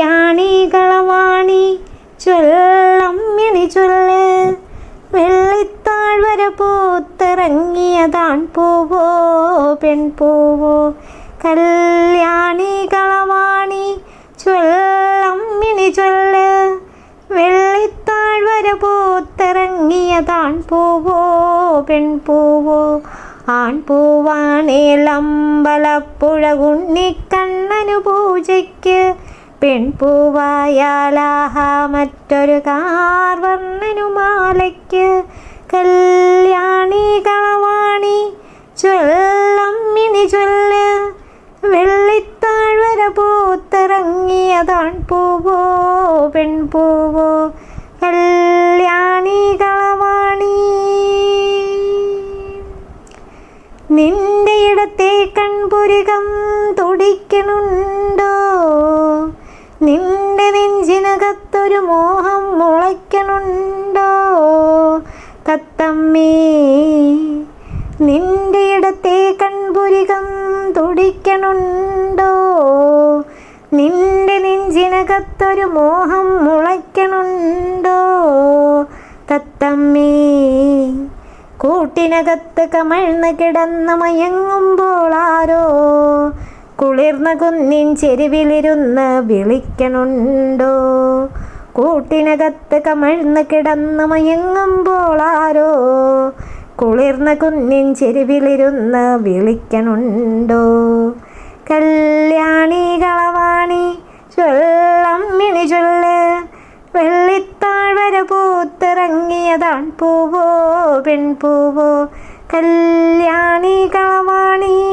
കളയാണി കളവാണി ചൊല്ലമ്മിണി ചൊല്ല്. വെള്ളിത്താഴ്വര പൂത്തിറങ്ങിയതാൺ പൂവോ പെൺപൂവോ കല്യാണി കളവാണി ചൊല്ലമ്മിണി ചൊല്ല്. വെള്ളിത്താഴ്വര പൂത്തിറങ്ങിയതാൺ പോവോ പെൺപൂവോ ആൺപൂവാണേലമ്പലപ്പുഴ ഉണ്ണിക്കണ്ണനു പൂജയ്ക്ക് പെൺപൂവായാലാഹ മറ്റൊരു കാർവർണനുമാലയ്ക്ക് കല്യാണി കളവാണി ചൊല്ലമ്മിണി ചൊല്ല് വെള്ളിത്താഴ്വര പൂത്തിറങ്ങിയതാൺ പൂവോ പെൺപൂവോ കല്യാണി കളവാണി നിന്റെ ഇടത്തെ കൺപുരുകം തുടിക്കണുണ്ടോ? നിന്റെ നെഞ്ചിനകത്തൊരു മോഹം മുളയ്ക്കണുണ്ടോ? തത്തമ്മേ നിന്റെ ഇടത്തെ കൺപുരികം തുടിക്കണുണ്ടോ? നിന്റെ നെഞ്ചിനകത്തൊരു മോഹം മുളയ്ക്കണുണ്ടോ? തത്തമ്മേ കൂട്ടിനകത്ത് കമഴ്ന്ന് കിടന്ന് മയങ്ങുമ്പോൾ ആരോ കുളിർന്ന കുന്നിൻ ചെരുവിലിരുന്ന് വിളിക്കണുണ്ടോ? കൂട്ടിനകത്ത് കമഴ്ന്ന് കിടന്ന് മയങ്ങുമ്പോൾ ആരോ? കുളിർന്ന കുന്നിൻ ചെരുവിലിരുന്ന് വിളിക്കണുണ്ടോ? കല്യാണി കളവാണി ചൊല്ലമ്മിണി ചൊല്ല്. വെള്ളിത്താഴ്വര പൂത്തിറങ്ങിയതാൺ പൂവോ പെൺപൂവോ? കല്യാണി കളവാണി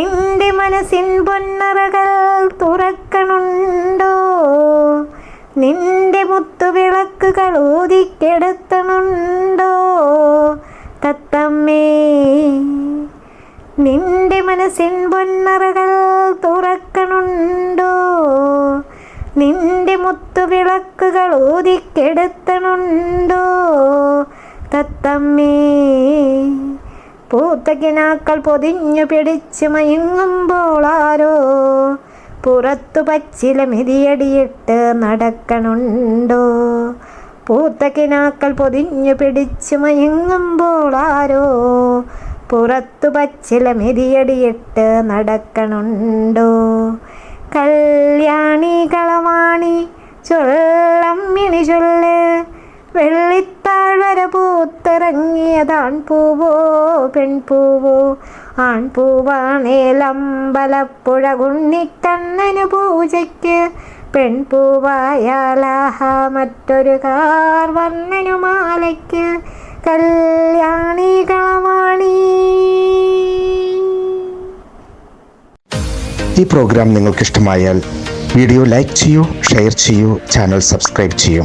നിന്റെ മനസ്സിൻ പൊന്നറകൾ തുറക്കണുണ്ടോ? നിന്റെ മുത്തുവിളക്കുകൾ ഊതിക്കെടുത്തണുണ്ടോ? തത്തമ്മേ നിന്റെ മനസ്സിൻ പൊന്നറകൾ തുറക്കണുണ്ടോ? നിന്റെ മുത്തുവിളക്കുകൾ ഊതിക്കെടുത്തണുണ്ടോ? തത്തമ്മേ പൂത്തകിനാക്കൾ പൊതിഞ്ഞു പിടിച്ച് മയങ്ങുമ്പോൾ ആരോ പുറത്തു പച്ചില മിതിയടിയിട്ട് നടക്കണുണ്ടോ? പൂത്തകിനാക്കൾ പൊതിഞ്ഞു പിടിച്ച് മയങ്ങുമ്പോൾ ആരോ പുറത്തു പച്ചില മെതിയടിയിട്ട് നടക്കണുണ്ടോ? കല്യാണി കളവാണി ചൊല്ലമ്മിണി ചൊല്ല് വെള്ളിത്താഴ്വര പൂത്തിറങ്ങിയതാൺ പൂവോ പെൺപൂവോ ആൺപൂവാണേലമ്പലപ്പുഴ ഉണ്ണിക്കണ്ണനു പൂജയ്ക്ക്. പെൺപൂവായാലാഹ മറ്റൊരു കാർ വർണനു മാലയ്ക്ക്. കല്യാണി കളവാണി ഈ പ്രോഗ്രാം നിങ്ങൾക്ക് ഇഷ്ടമായാൽ വീഡിയോ ലൈക്ക് ചെയ്യൂ ഷെയർ ചെയ്യൂ ചാനൽ സബ്സ്ക്രൈബ് ചെയ്യൂ.